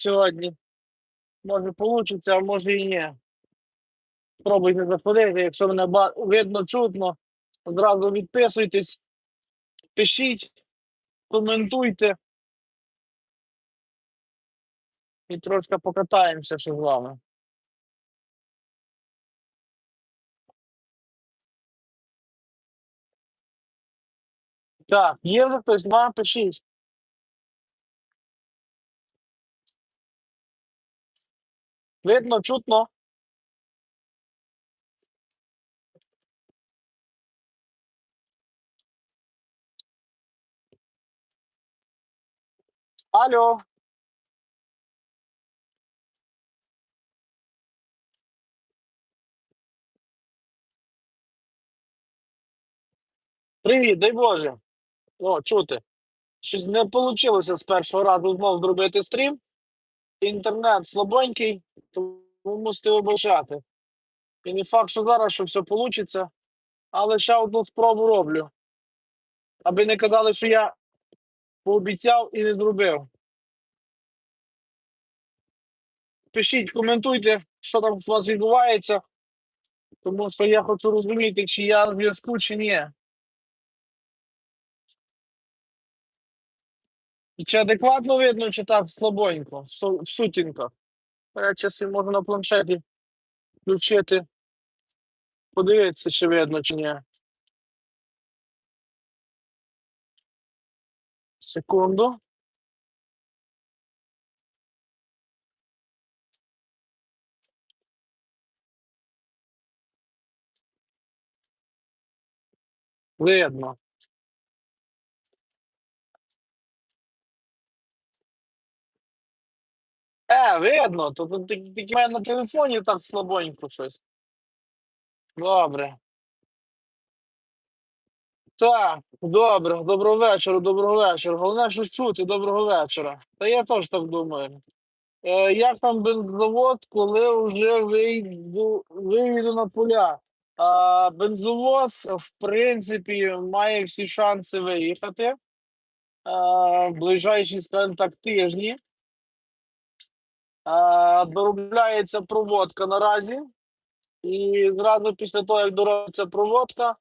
сьогодні. Може вийде, а може і ні. Спробуйте заходити, якщо мене видно, чутно, одразу відписуйтесь, пишіть, коментуйте. І трошки покатаємося ще з вами. Так, є хтось, ма, пишіть. Видно, чутно. Алло. Привіт, дай Боже. О, чути. Щось не вийшло з першого разу знов зробити стрім. Інтернет слабонький, тому мусите вибачати. І не факт, що зараз що все вийде, але ще одну спробу роблю. Аби не казали, що я пообіцяв і не зробив. Пишіть, коментуйте, що там у вас відбувається, тому що я хочу розуміти, чи я в зв'язку, чи ні. Чи адекватно видно, чи так слабонько, су- сутінько. Я часи можу на планшеті включити, подивитися, чи видно, чи ні. Секунду. Видно. Е, видно, то тут тільки мене на телефоні так слабонько щось. Добре. Так, добре, доброго вечора, доброго вечора. Головне, що чути, доброго вечора. Та я теж так думаю. Е, як там бензовоз, коли вже вийду, вийду на поля? А, бензовоз, в принципі, має всі шанси виїхати. А, ближайші, скажімо так, тижні. А, доробляється проводка наразі. І зразу після того, як доробиться проводка,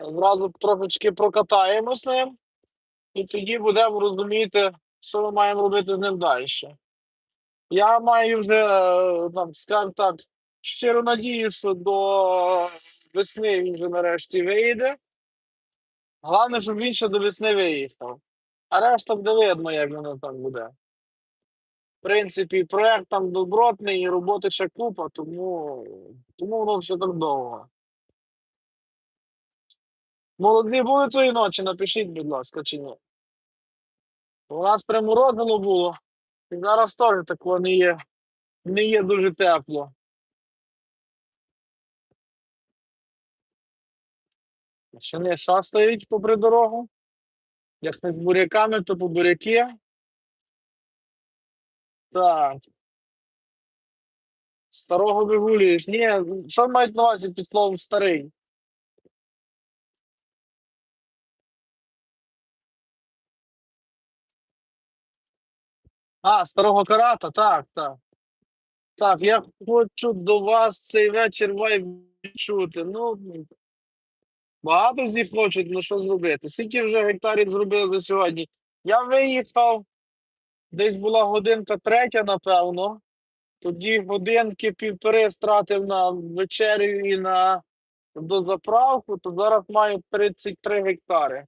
зразу трошечки прокатаємось ним, і тоді будемо розуміти, що ми маємо робити з ним далі. Я маю вже, е, скажімо так, щиру надію, що до весни він вже нарешті вийде. Головне, щоб він ще до весни виїхав. А решта буде видно, як воно там буде. В принципі, проект там добротний, і роботи ще купа, тому, тому воно все так довго. Молоді були тої ночі, напишіть, будь ласка, чи ні. У нас прямо морозило було. І зараз теж такого не є. Не є дуже тепло. Ще не ша стоїть попри дорогу. Як не з буряками, то по буряки. Так. Старого вигулюєш. Ні, що мають на увазі під словом старий? А, старого карата, так, так. Так, я хочу до вас цей вечір вайб відчути. Ну, багато з них хочуть, ну що зробити? Скільки вже гектарів зробили сьогодні? Я виїхав, десь була годинка третя, напевно. Тоді годинки півтори стратив на вечерю і на дозаправку, то зараз маю 33 гектари.